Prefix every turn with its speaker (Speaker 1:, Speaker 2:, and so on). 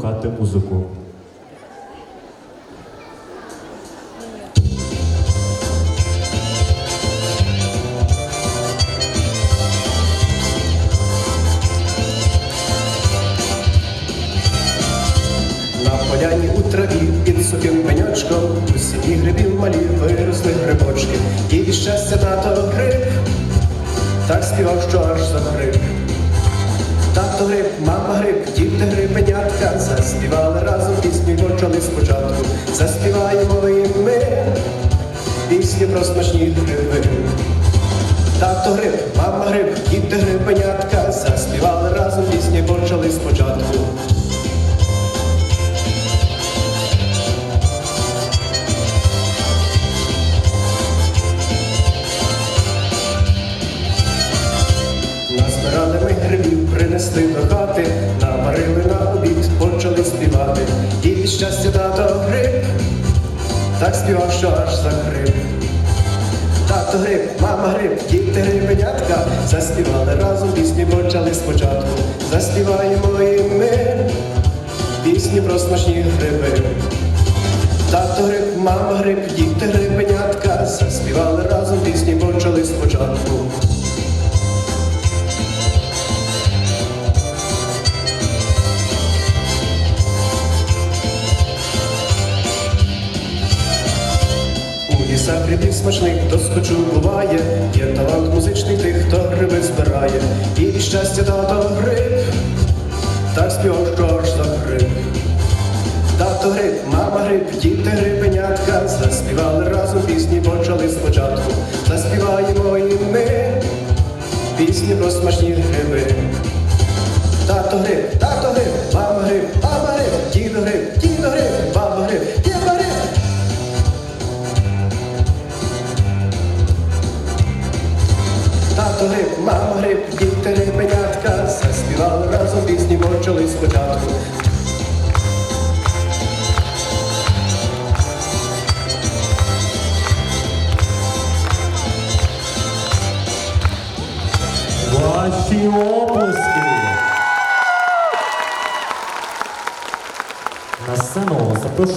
Speaker 1: вмикати музику.
Speaker 2: Поляні у траві під сухим пеньочком у грибів малі виросли грибочки, і від щастя тато гриб, так співав, що аж захрип. Тато гриб, мама гриб, почали спочатку. Заспіваємо ми пісні про смачні гриби. Тато гриб, мама гриб, діти грибенятка, заспівали разом пісні, почали спочатку. Назбирали ми грибів, принесли до хати, щастя тато гриб, так співав, що аж закрив, Тато гриб, мама гриб, діти грибенятка, заспівали разом пісні, почали спочатку. Заспіваємо і ми пісні про смачні гриби. Тато гриб, мама гриб, діти грибенятка, У лісах грибів смачних доскочу буває, є талант музичний тих, хто гриби збирає, і щастя тато гриб, так співав, що аж захрип. Тато гриб, мама гриб, діти грибенятка, заспівали разом пісні, почали спочатку. Заспіваємо і ми пісні про смачні гриби. Тато гриб, тато гриб, Тато гриб, мама гриб, діти грибенятка, заспівали разом пісні, почали спочатку.
Speaker 1: Ваші обласки!